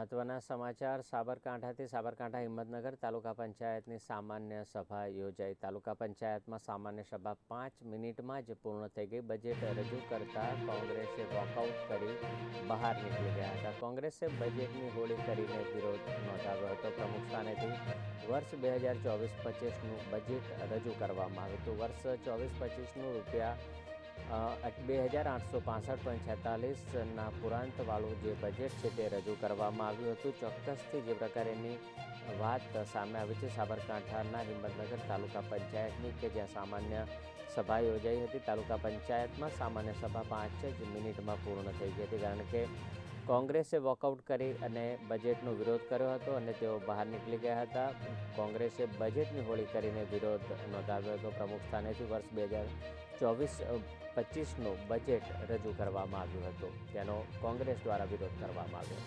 મહત્વના સમાચાર સાબરકાંઠાથી સાબરકાંઠા હિંમતનગર તાલુકા પંચાયતની સામાન્ય સભા યોજાઈ. તાલુકા પંચાયતમાં સામાન્ય સભા પાંચ મિનિટમાં જ પૂર્ણ થઈ ગઈ. બજેટ રજૂ કરતા કોંગ્રેસે વોકઆઉટ કરી બહાર નીકળી ગયા હતા. કોંગ્રેસે બજેટની હોળી કરીને વિરોધ નોંધાવ્યો હતો. પ્રમુખ સ્થાનેથી વર્ષ બે હજાર ચોવીસ પચીસનું બજેટ રજૂ કરવામાં આવ્યું હતું. વર્ષ ચોવીસ પચીસનું રૂપિયા બે હજાર આઠસો પાસઠ પોઈન્ટ છેતાલીસના પુરાંતવાળું જે બજેટ છે તે રજૂ કરવામાં આવ્યું હતું. ચોક્કસથી જે પ્રકારેની વાત સામે આવી છે, સાબરકાંઠાના હિંમતનગર તાલુકા પંચાયતની કે જ્યાં સામાન્ય સભા યોજાઈ હતી. તાલુકા પંચાયતમાં સામાન્ય સભા પાંચ જ મિનિટમાં પૂર્ણ થઈ ગઈ હતી, કારણ કે કોંગ્રેસે વોકઆઉટ કરી અને બજેટનો વિરોધ કર્યો હતો અને તેઓ બહાર નીકળી ગયા હતા. કોંગ્રેસે બજેટની હોળી કરીને વિરોધ નોંધાવ્યો હતો. પ્રમુખ સ્થાનેથી વર્ષ બે હજાર ચોવીસ પચીસનું બજેટ રજૂ કરવામાં આવ્યું હતું. તેનો કોંગ્રેસ દ્વારા વિરોધ કરવામાં આવ્યો.